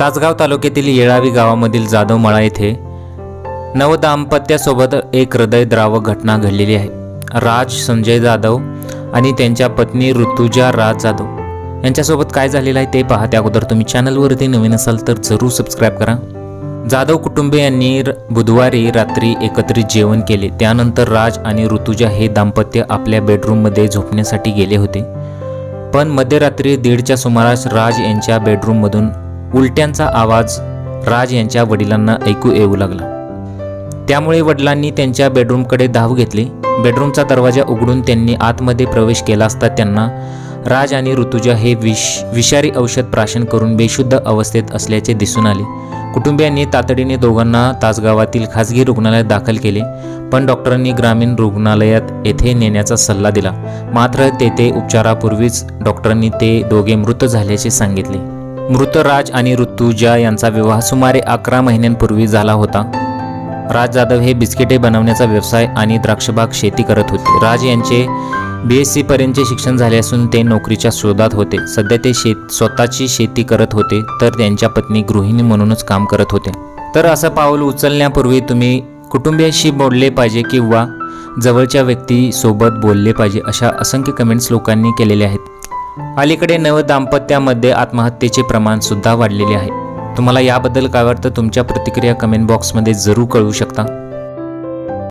तासगाव तालुक्यातील येळावी गावामधील जाधव मळा येथे नवदाम्पत्यासोबत एक हृदयद्रावक घटना घडलेली आहे. राज संजय जाधव आणि त्यांच्या पत्नी ऋतुजा राज जाधव यांच्यासोबत काय झालेलं आहे ते पहा त्या अगोदर तुम्ही चॅनलवरती नवीन असाल तर जरूर सबस्क्राईब करा. जाधव कुटुंबियांनी र- बुधवारी रात्री एकत्रित जेवण केले. त्यानंतर राज आणि ऋतुजा हे दाम्पत्य आपल्या बेडरूममध्ये झोपण्यासाठी गेले होते. पण मध्यरात्री दीडच्या सुमारास राज यांच्या बेडरूममधून उलट्यांचा आवाज राज यांच्या वडिलांना ऐकू येऊ लागला. त्यामुळे वडिलांनी त्यांच्या बेडरूमकडे धाव घेतली. बेडरूमचा दरवाजा उघडून त्यांनी आतमध्ये प्रवेश केला असता त्यांना राज आणि ऋतुजा हे विष विषारी औषध प्राशन करून बेशुद्ध अवस्थेत असल्याचे दिसून आले. कुटुंबियांनी तातडीने दोघांना तासगावातील खासगी रुग्णालयात दाखल केले पण डॉक्टरांनी ग्रामीण रुग्णालयात येथे नेण्याचा सल्ला दिला. मात्र तेथे उपचारापूर्वीच डॉक्टरांनी ते दोघे मृत झाल्याचे सांगितले. मृत राज आणि ऋतुजा यांचा विवाह सुमारे अकरा महिन्यांपूर्वी झाला होता. राज जाधव हे बिस्किटे बनवण्याचा व्यवसाय आणि द्राक्षबाग शेती करत होते. राज यांचे बी एस सी पर्यंतचे शिक्षण झाले असून ते नोकरीच्या शोधात होते. सध्या ते शेत स्वतःची शेती करत होते तर त्यांच्या पत्नी गृहिणी म्हणूनच काम करत होते. तर असं पाऊल उचलण्यापूर्वी तुम्ही कुटुंबियाशी बोलले पाहिजे किंवा जवळच्या व्यक्तीसोबत बोलले पाहिजे अशा असंख्य कमेंट्स लोकांनी केलेले आहेत. अलीकडे नव दाम्पत्यामध्ये आत्महत्येचे प्रमाण सुद्धा वाढलेले आहे. तुम्हाला याबद्दल काय वाटतं? तुमच्या प्रतिक्रिया कमेंट बॉक्समध्ये जरूर कळवू शकता.